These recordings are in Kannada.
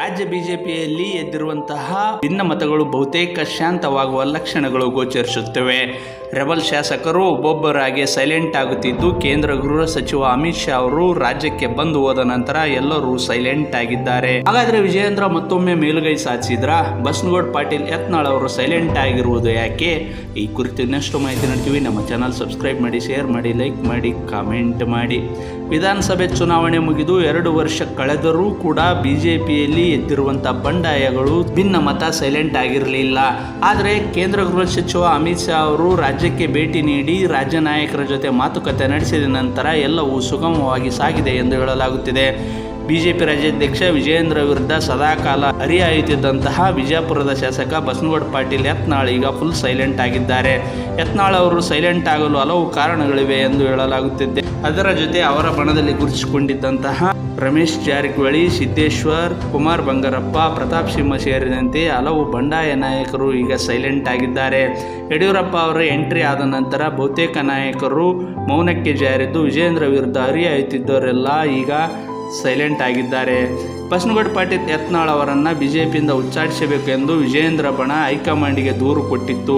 ರಾಜ್ಯ ಬಿಜೆಪಿಯಲ್ಲಿ ಎದ್ದಿರುವಂತಹ ಭಿನ್ನ ಮತಗಳು ಬಹುತೇಕ ಶಾಂತವಾಗುವ ಲಕ್ಷಣಗಳು ಗೋಚರಿಸುತ್ತವೆ. ರೆಬಲ್ ಶಾಸಕರು ಒಬ್ಬೊಬ್ಬರಾಗಿ ಸೈಲೆಂಟ್ ಆಗುತ್ತಿದ್ದು, ಕೇಂದ್ರ ಗೃಹ ಸಚಿವ ಅಮಿತ್ ಶಾ ಅವರು ರಾಜ್ಯಕ್ಕೆ ಬಂದು ಹೋದ ನಂತರ ಎಲ್ಲರೂ ಸೈಲೆಂಟ್ ಆಗಿದ್ದಾರೆ. ಹಾಗಾದ್ರೆ ವಿಜಯೇಂದ್ರ ಮತ್ತೊಮ್ಮೆ ಮೇಲುಗೈ ಸಾಧಿಸಿದ್ರ? ಬಸ್ನಗೌಡ್, ಪಾಟೀಲ್, ಯತ್ನಾಳ್ ಅವರು ಸೈಲೆಂಟ್ ಆಗಿರುವುದು ಯಾಕೆ? ಈ ಕುರಿತು ಇನ್ನಷ್ಟು ಮಾಹಿತಿ ನೀಡ್ತೀವಿ. ನಮ್ಮ ಚಾನಲ್ ಸಬ್ಸ್ಕ್ರೈಬ್ ಮಾಡಿ, ಶೇರ್ ಮಾಡಿ, ಲೈಕ್ ಮಾಡಿ, ಕಾಮೆಂಟ್ ಮಾಡಿ. ವಿಧಾನಸಭೆ ಚುನಾವಣೆ ಮುಗಿದು ಎರಡು ವರ್ಷ ಕಳೆದರೂ ಕೂಡ ಬಿಜೆಪಿಯಲ್ಲಿ ಎದ್ದಿರುವಂಥ ಬಂಡಾಯಗಳು ಭಿನ್ನ ಮತ ಸೈಲೆಂಟ್ ಆಗಿರಲಿಲ್ಲ. ಆದರೆ ಕೇಂದ್ರ ಗೃಹ ಸಚಿವ ಅಮಿತ್ ಶಾ ಅವರು ರಾಜ್ಯಕ್ಕೆ ಭೇಟಿ ನೀಡಿ ರಾಜ್ಯ ನಾಯಕರ ಜೊತೆ ಮಾತುಕತೆ ನಡೆಸಿದ ನಂತರ ಎಲ್ಲವೂ ಸುಗಮವಾಗಿ ಸಾಗಿದೆ ಎಂದು ಹೇಳಲಾಗುತ್ತಿದೆ. ಬಿಜೆಪಿ ರಾಜ್ಯಾಧ್ಯಕ್ಷ ವಿಜಯೇಂದ್ರ ವಿರುದ್ಧ ಸದಾಕಾಲ ಹರಿಹಾಯುತ್ತಿದ್ದಂತಹ ವಿಜಯಪುರದ ಶಾಸಕ ಬಸನಗೌಡ ಪಾಟೀಲ್ ಯತ್ನಾಳ್ ಈಗ ಫುಲ್ ಸೈಲೆಂಟ್ ಆಗಿದ್ದಾರೆ. ಯತ್ನಾಳ್ ಅವರು ಸೈಲೆಂಟ್ ಆಗಲು ಹಲವು ಕಾರಣಗಳಿವೆ ಎಂದು ಹೇಳಲಾಗುತ್ತಿದೆ. ಅದರ ಜೊತೆ ಅವರ ಬಣದಲ್ಲಿ ಗುರುತಿಸಿಕೊಂಡಿದ್ದಂತಹ ರಮೇಶ್ ಜಾರಕಿಹೊಳಿ, ಸಿದ್ದೇಶ್ವರ್, ಕುಮಾರ್ ಬಂಗಾರಪ್ಪ, ಪ್ರತಾಪ್ ಸಿಂಹ ಸೇರಿದಂತೆ ಹಲವು ಬಂಡಾಯ ನಾಯಕರು ಈಗ ಸೈಲೆಂಟ್ ಆಗಿದ್ದಾರೆ. ಯಡಿಯೂರಪ್ಪ ಅವರ ಎಂಟ್ರಿ ಆದ ನಂತರ ಬಹುತೇಕ ನಾಯಕರು ಮೌನಕ್ಕೆ ಜಾರಿದ್ದು ವಿಜೇಂದ್ರ ವಿರುದ್ಧ ಹರಿಹಾಯುತ್ತಿದ್ದವರೆಲ್ಲ ಈಗ ಸೈಲೆಂಟ್ ಆಗಿದ್ದಾರೆ. ಬಸನಗೌಡ ಪಾಟೀಲ್ ಯತ್ನಾಳ್ ಅವರನ್ನು ಬಿಜೆಪಿಯಿಂದ ಉಚ್ಚಾಟಿಸಬೇಕು ಎಂದು ವಿಜಯೇಂದ್ರ ಬಣ ಹೈಕಮಾಂಡ್ಗೆ ದೂರು ಕೊಟ್ಟಿತ್ತು.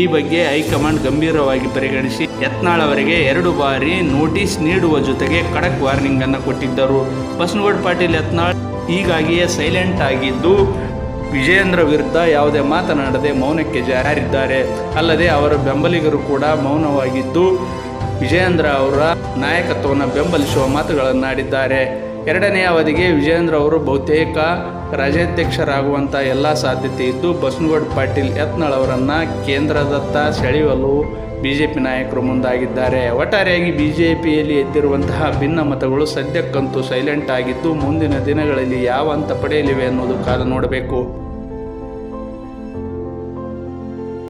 ಈ ಬಗ್ಗೆ ಹೈಕಮಾಂಡ್ ಗಂಭೀರವಾಗಿ ಪರಿಗಣಿಸಿ ಯತ್ನಾಳ್ ಅವರಿಗೆ ಎರಡು ಬಾರಿ ನೋಟಿಸ್ ನೀಡುವ ಜೊತೆಗೆ ಖಡಕ್ ವಾರ್ನಿಂಗ್ ಅನ್ನು ಕೊಟ್ಟಿದ್ದರು. ಬಸನಗೌಡ ಪಾಟೀಲ್ ಯತ್ನಾಳ್ ಹೀಗಾಗಿಯೇ ಸೈಲೆಂಟ್ ಆಗಿದ್ದು ವಿಜಯೇಂದ್ರ ವಿರುದ್ಧ ಯಾವುದೇ ಮಾತನಾಡದೆ ಮೌನಕ್ಕೆ ಜಾರಿದ್ದಾರೆ. ಅಲ್ಲದೆ ಅವರ ಬೆಂಬಲಿಗರು ಕೂಡ ಮೌನವಾಗಿದ್ದು ವಿಜಯೇಂದ್ರ ಅವರ ನಾಯಕತ್ವವನ್ನು ಬೆಂಬಲಿಸುವ ಮಾತುಗಳನ್ನಾಡಿದ್ದಾರೆ. ಎರಡನೇ ಅವಧಿಗೆ ವಿಜಯೇಂದ್ರ ಅವರು ಬಹುತೇಕ ರಾಜ್ಯಾಧ್ಯಕ್ಷರಾಗುವಂಥ ಎಲ್ಲ ಸಾಧ್ಯತೆ ಇದ್ದು, ಬಸನಗೌಡ ಪಾಟೀಲ್ ಯತ್ನಾಳ್ ಅವರನ್ನು ಕೇಂದ್ರದತ್ತ ಸೆಳೆಯಲು ಪಿ ನಾಯಕರು ಮುಂದಾಗಿದ್ದಾರೆ. ಒಟ್ಟಾರೆಯಾಗಿ ಬಿ ಜೆ ಪಿಯಲ್ಲಿ ಎದ್ದಿರುವಂತಹ ಭಿನ್ನ ಮತಗಳು ಸದ್ಯಕ್ಕಂತೂ ಸೈಲೆಂಟ್ ಆಗಿದ್ದು, ಮುಂದಿನ ದಿನಗಳಲ್ಲಿ ಯಾವ ಹಂತ ಪಡೆಯಲಿವೆ ಅನ್ನೋದು ಕಾಲ ನೋಡಬೇಕು.